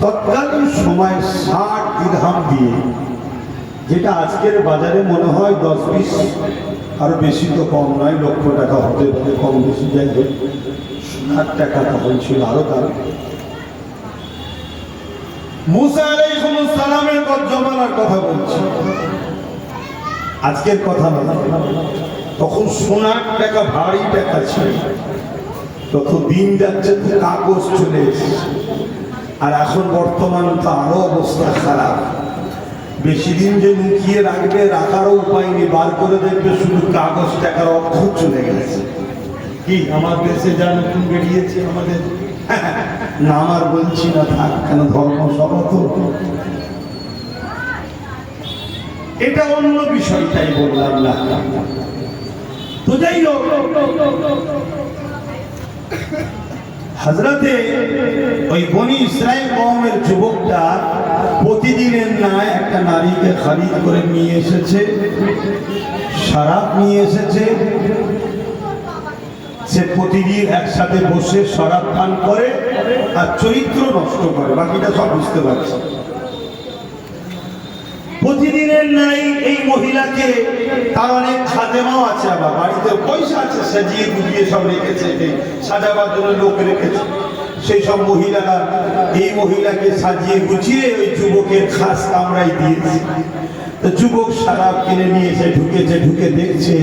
তৎকালীন সময় ষাট দিরহাম দিয়ে, যেটা আজকের বাজারে মনে হয় দশ বিশ, আরও বেশি তো কম নয়, লক্ষ টাকা হতে পারে, কম বেশি যাই হোক, ষাট টাকা তখন ছিল আরও জমানার কথা বলছি। আজকের কথা না, তখন সোনার টাকা, ভারী টাকা ছিল। তত দিন যাচ্ছে, তো কাগজ চলে আর এখন বর্তমান তো আরও অবস্থা খারাপ। বেশি দিন যে লুকিয়ে রাখবে, রাখারও উপায় নেই। বার করে দেখবে শুধু কাগজ টাকার অক্ষর চলে গেছে। কি, আমার দেশে যা নতুন বেরিয়েছে আমাদের? না, আমার বলছি না থাক, কেন ধর্ম তো? এটা অন্য বিষয়টাই বললাম না। তো যাই হোক হাজরাতে ওই বনি ইসরায়েল কওমের যুবকটা প্রতিদিনের ন্যায় একটা নারীকে খারিদ করে নিয়ে এসেছে শরাব নিয়ে এসেছে। সে প্রতিদিন একসাথে বসে শরাব পান করে আর চরিত্র নষ্ট করে, বাকিটা সব বুঝতে পারছে। প্রতিদিনের নাই এই মহিলাকে। তার অনেক খাদেমাও আছে আবার, বাড়িতে পয়সা আছে, সাজিয়ে গুজিয়ে সব রেখেছে সাজাবার জন্য লোক রেখেছে। সেই সব মহিলারা এই মহিলাকে সাজিয়ে গুছিয়ে ওই যুবকের খাস কামরাই দিয়েছে। যুবক সারাপ কিনে নিয়ে ঢুকেছে, ঢুকে দেখছে,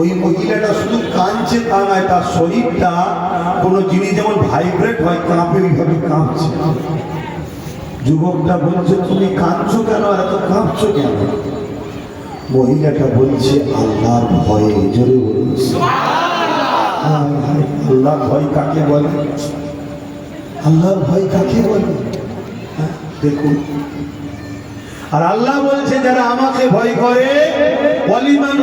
ওই মহিলাটা শুধু কাঁদছে তা নয়, তার শরীরটা কোনো জিনিস যেমন ভাইব্রেট হয় কাঁপে ওইভাবে কাঁপছে। যুবকটা বলছে তুমি কাঁদছো কেন? এত কাঁদছো কেন? মহিলাটা বলছে আল্লাহর ভয়ে। জোরে বলছে আল্লাহর ভয় কাকে বলে? আল্লাহর ভয় কাকে বলে? হ্যাঁ, দেখুন। আর আল্লাহ বলছে যারা আমাকে ভয় করে ওয়ালিমান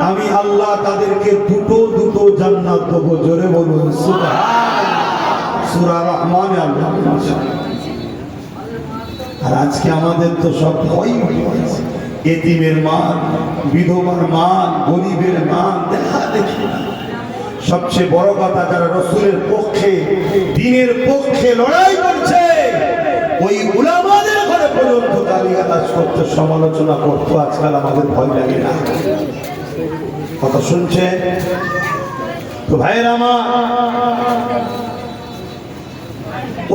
আমি আল্লাহ তাদেরকে দুটো দুটো জান্নাত দেবো জোরে বলুন। সূরা রহমানে আর আজকে আমাদের তো সব ভয় এতিমের মান, বিধবার মান, গরিবের মান, দেখা দেখি। সবচেয়ে বড় কথা, যারা রসুলের পক্ষে, দিনের পক্ষে লড়াই করছে, ওই উলামাদের ঘরে পর্যন্ত গালিগালাজ করতে, সমালোচনা করতো আজকাল আমাদের ভয় লাগে না। কথা শুনছে তো ভাইয়ের আমার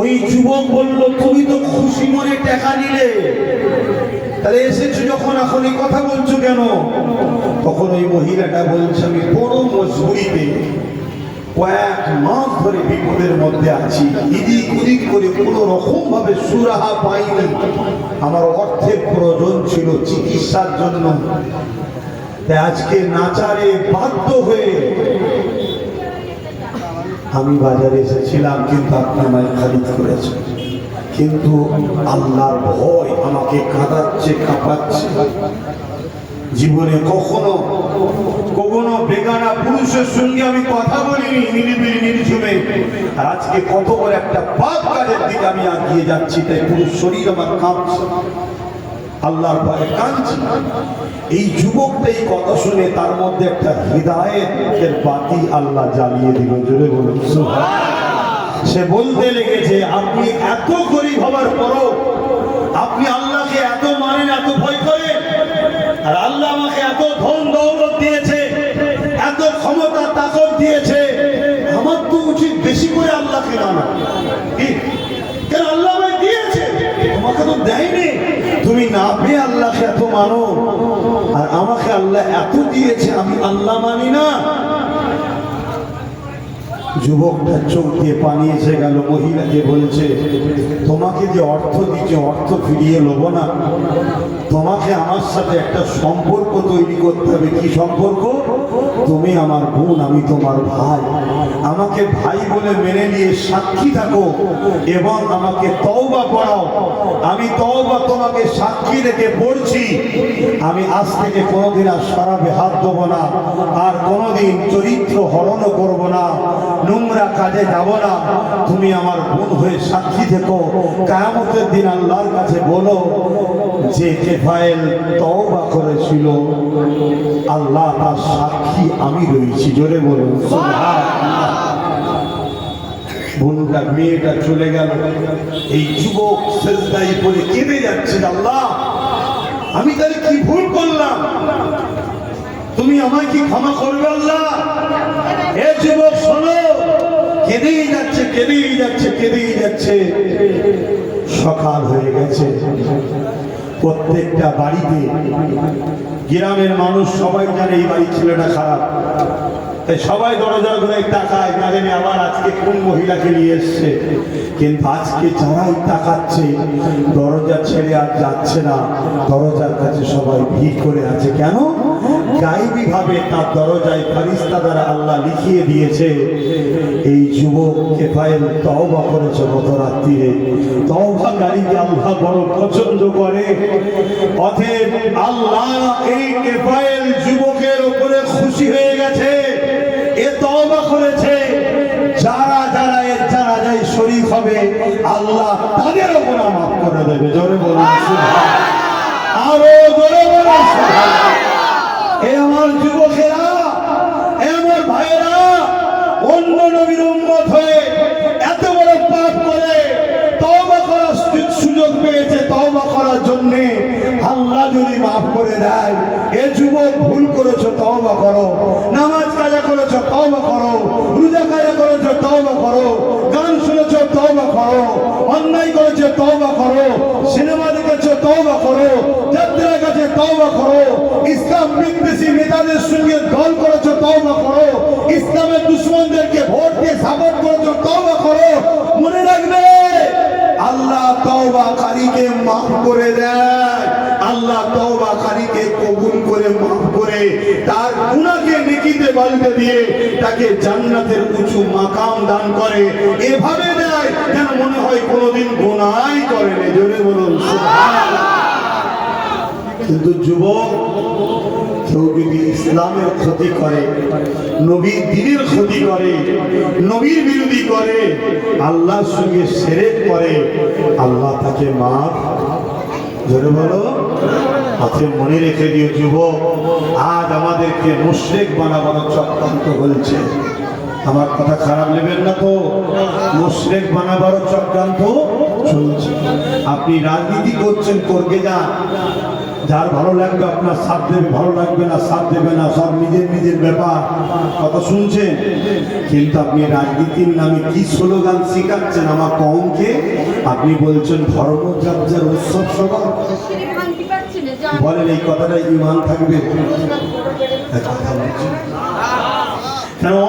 ওই যুবক বলল, তুমি তো খুশি মনে টাকা নিলে। তাহলে এসেছ যখন, এখন এই কথা বলছো কেন? তখন ওই মহিলাটা বলছে, আমি বড় মজবুরিতে কয়েক মাস ধরে বিপদের মধ্যে আছি। ইদিক উদিক করে কোনো রকম ভাবে সুরাহা পাইনি। আমার অর্থের প্রয়োজন ছিল চিকিৎসার জন্য। আজকে নাচারে বাধ্য হয়ে আমি বাজারে এসেছিলাম, কিন্তু আপনি আমায় খারিদ করেছেন। কিন্তু আল্লাহর ভয় আমাকে কাঁদাচ্ছে, কাঁপাচ্ছে। জীবনে কখনো কখনো বেগানা পুরুষের সঙ্গে আমি কথা বলিনি, নিরিবিলি নির্ঝুমে। আর আজকে কত বড় একটা পাপ কাজের দিকে আমি এগিয়ে যাচ্ছি, তাই পুরুষ শরীর আমার কাঁপছে। আল্লাহর ভয়ে কাঁদছি এই যুবকটা এই কথা শুনে তার মধ্যে একটা হৃদায়তের বাতি আল্লাহ জ্বালিয়ে দিল। জোরে বলুন সে বলতে লেগেছে, আপনি এত গরিব হবার পরও আপনি আল্লাহকে এত মানেন, এত ভয় করেন? আর আল্লাহ আমাকে এত ধন দৌলত দিয়েছে, এত ক্ষমতা তাকত দিয়েছে, আমার তো উচিত বেশি করে আল্লাহকে মানা। কেন আল্লাহ আমায় দিয়েছে? আমাকে তো দেয়নি। না পেয়ে আল্লাহকে এত মানো আর আমাকে আল্লাহ এত দিয়েছে আমি আল্লাহ মানি না। যুবকটা চোখ দিয়ে পানি এসে গেল। মহিলাকে বলছে, তোমাকে যে অর্থ দিচ্ছে অর্থ ফিরিয়ে নেব না, তোমাকে আমার সাথে একটা সম্পর্ক তৈরি করতে হবে। কি সম্পর্ক? তুমি আমার বোন, আমি তোমার ভাই। আমাকে ভাই বলে মেনে নিয়ে সাক্ষী থাকো এবং আমাকে তওবা পড়াও আমি তওবা তোমাকে সাক্ষী রেখে পড়ছি। আমি আজ থেকে কোনোদিন আর সারাবে হাত দেবো না, আর কোনোদিন চরিত্র হরণও করব না। নোংরা কাজে যাব না। তুমি আমার বোন হয়ে সাক্ষী থেকো। কায়ামতের দিন আল্লাহর কাছে বলো, যে কেফায়েল তওবা করেছিল, আল্লাহ তার সাক্ষী আমি রয়েছি। জোরে সুবহানাল্লাহ। বন্ধুটা মেয়েটা চলে গেল। এই যুবক সেজদাই পরে কেঁদে যাচ্ছে, আল্লাহ, আমি তাহলে কি ভুল করলাম? তুমি আমায় কি ক্ষমা করবে আল্লাহ? এ যুবক, শোনো। কেঁদেই যাচ্ছে কেঁদেই যাচ্ছে কেঁদেই যাচ্ছে। সকাল হয়ে গেছে। প্রত্যেকটা বাড়িতে গ্রামের মানুষ সবাই জানে এই বাড়ির ছেলেটা খারাপ। তাই সবাই দরজা ঘুরে তাকায় না জানি আবার আজকে কোন মহিলাকে নিয়ে এসছে। কিন্তু আজকে যারাই তাকাচ্ছে, দরজা ছেড়ে আর যাচ্ছে না। দরজার কাছে সবাই ভিড় করে আছে। কেন? গাইবি ভাবে তার দরজায় ফারিস্তা দ্বারা আল্লাহ লিখিয়ে দিয়েছে, এই যুবক কেফায়েল তওবা করেছে গত রাত্রিরে তওবা গাড়িকে আল্লাহ বড় পছন্দ করে অতএব আল্লাহ এই কেফায়েল যুবকের উপরে খুশি হয়ে গেছে, এ তওবা করেছে যারা যারা এর যারা যাই শরীফ হবে, আল্লাহ তাদের উপর মাফ করে দেবে জোরে বলুন সুবহান। আরও জোরে বলুন সুবহান। এ আমার যুবকেরা এ আমার ভাইয়েরা, অন্য নবীর উন্মত হয়ে এত বড় পাপ করে তওবা করার সুযোগ পেয়েছে তওবা করার জন্য। মাফ করে দেয়। এ যুবক ভুল করেছ, তওবা করো। নামাজ কাজা করেছ, তওবা করো। রোজা কাজা করেছ, তওবা করো। গান শুনেছো, তওবা করো। অন্যায় করেছ, তওবা করো। সিনেমা দেখেছ, তওবা করো। যাত্রা কাছে তওবা করো। ইসলাম বিদ্বেষী নেতাদের সঙ্গে দল করেছ, তওবা করো। ইসলামের দুশ্মনদেরকে ভোট দিয়ে সাপোর্ট করেছ, তওবা করো। তার গুনাহকে নেকিতে বালতে দিয়ে তাকে জান্নাতের উঁচু মাকাম দান করে। এভাবে দেয় যেন মনে হয় কোনোদিন গুনাহই করেনি জোরে বলুন কিন্তু যুবক কেউ যদি ইসলামের ক্ষতি করে নবীর দিনের ক্ষতি করে, নবীর বিরোধী করে, আল্লাহর সঙ্গে সেরেক করে, আল্লাহ তাকে মাফ। ধরে বলো। আছে মনে রেখে দিও যুবক, আজ আমাদেরকে মুশ্রেক বানাবানোর চক্রান্ত হয়েছে। আমার কথা খারাপ নেবেন না তো? মুশ্রেক বানাবারও চক্রান্ত চলছে। আপনি রাজনীতি করছেন করবে যান। যার ভালো লাগবে আপনার সাথ দেবে ভালো লাগবে না, সাথ দেবে না, সব নিজের নিজের ব্যাপার। কথা শুনছেন? কিন্তু আপনি রাজনীতির নামে কি স্লোগান শিখাচ্ছেন আমার কমকে আপনি বলছেন ধর্ম যাত্রার উৎসব সভা। বলেন, এই কথাটা ইমান থাকবে?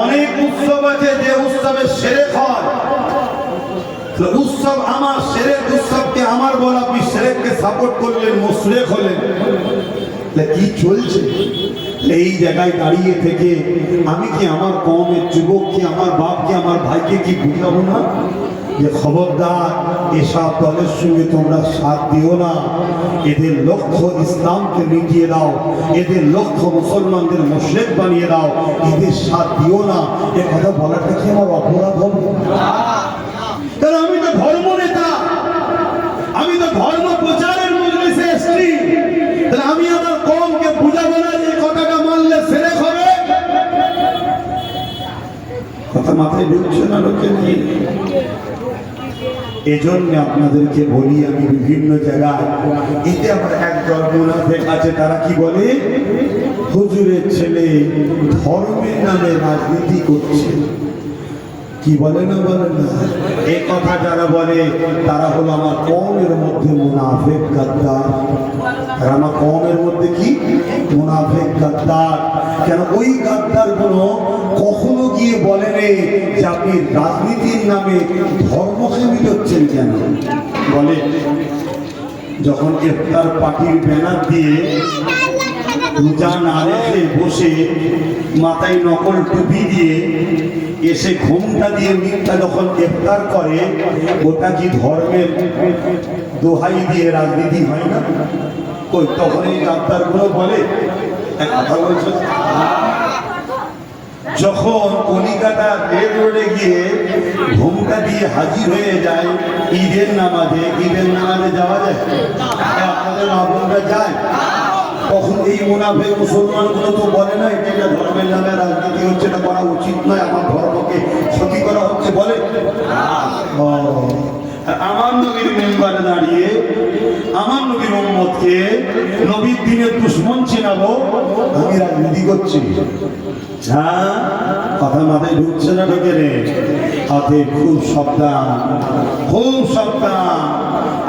অনেক উৎসব আছে যে উৎসবে সেরে হয়। উৎসব আমার, সেরেক উৎসবকে আমার বল, আপনি সেরেককে সাপোর্ট করলেন, মুশরেক হলেন। কি চলছে? এই জায়গায় দাঁড়িয়ে থেকে আমি কি আমার কমের যুবক কি আমার বাপ কি আমার ভাইকে কি বুঝাবো না? যে খবরদার এসব দলের সঙ্গে তোমরা সাথ দিও না। এদের লক্ষ্য ইসলামকে মিটিয়ে দাও, এদের লক্ষ্য মুসলমানদের মুশরেক বানিয়ে দাও, এদের সাথ দিও না। এ কথা বলাটা কি আমার অপরাধ হবে। আমি তো ধর্ম নেতা, আমি তো ধর্ম প্রচারের মজলিসে এসেছি। আমি আমার কমকে বুঝাবো না যে কথাটা মানলে সেরে হবে? কথা মাথায় ঢুকছে না লোকে নিয়ে। এজন্য আপনাদেরকে বলি, আমি বিভিন্ন জায়গায়, এতে আমার একদল মুনাফেক আছে, তারা কি বলে? হুজুরের ছেলে ধর্মের নামে রাজনীতি করছে। কি বলে না বলে না? এই কথা যারা বলে, তারা হলো আমার কমের মধ্যে মুনাফেক গাদ্দার। আর আমার কমের মধ্যে কি? মুনাফেক গাদ্দার। কেন ওই গাদ্দারগুলো কখনো গিয়ে বলে যে আপনি রাজনীতির নামে ধর্মকে মিটাচ্ছেন কেন? বলে, যখন ইফতার পাখির ব্যানার দিয়ে রোজা না রেখে বসে মাথায় নকল টুপি দিয়ে এসে ঘুমটা দিয়ে মিথ্যা যখন গ্রেপ্তার করে, ওটা কি ধর্মের দোহাই দিয়ে রাজনীতি হয় না? ওই তখন এই ডাক্তারগুলো বলে কথা বলছো? যখন কলিকাতা রেল রোডে গিয়ে ঘুমটা দিয়ে হাজির হয়ে যায়, ঈদের নামাজে ঈদের নামাজে যাওয়া যায়? আপনাদের মা যায়? তখন এই মুনাফে মুসলমানগুলো তো বলে না, এটা একটা ধর্মের নামে রাজনীতি হচ্ছে, এটা করা উচিত নয়, আমার ধর্মকে ক্ষতি করা হচ্ছে, বলে। আমার নবীর মেম্বারে দাঁড়িয়ে, আমার নবীর মোহাম্মদকে নবীর দিনের দুশ্মন চিনাবো, আমি রাজনীতি করছি। হ্যাঁ কথা মাথায় ঢুকছে না ঢোকে রে। হাতে খুব সাবধান খুব সাবধান।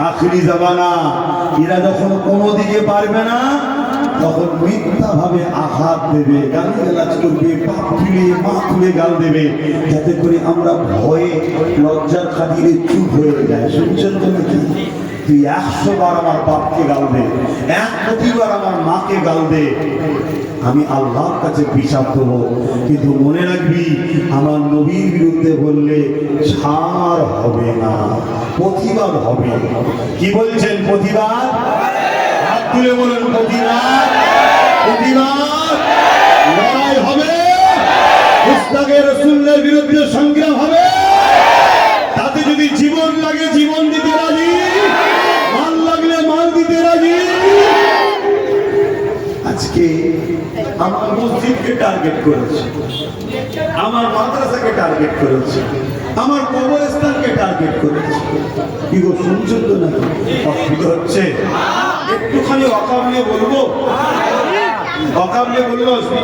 আখরি জামানা এরা যখন কোনো দিকে পারবে না, তখন মিথ্যা ভাবে আঘাত দেবে, গালি গালাজ করবে পা তুলে মা তুলে গাল দেবে, যাতে করে আমরা ভয়ে লজ্জার খাতিরে চুপ হয়ে যায় শুনছেন তো নাকি? তুই একশো বার আমার বাপকে গাল দে এক কোটিবার আমার মাকে গাল দে আমি আল্লাহর কাছে বিচার দেবো, কিন্তু মনে রাখবি, আমার নবীর বিরুদ্ধে বললে ছাড় হবে না প্রতিবাদ হবে। কি বলছেন প্রতিবাদ হাত তুলে বলুন প্রতিবাদ প্রতিবাদ লড়াই হবে। মুস্তাকে রসুল্লের বিরুদ্ধে সংগ্রাম হবে। তাতে যদি জীবন লাগে, জীবন দিতে রাজি মাল লাগলে মাল দিতে রাজি আজকে আমার মসজিদকে টার্গেট করেছে। আমার মাদ্রাসাকে টার্গেট করেছে। আমার কবরস্থানকে টার্গেট করেছে। কি গো শুনছেন তো না? অসুবিধা হচ্ছে? একটুখানি অকামলে বলব? অকামলে বলব আছে?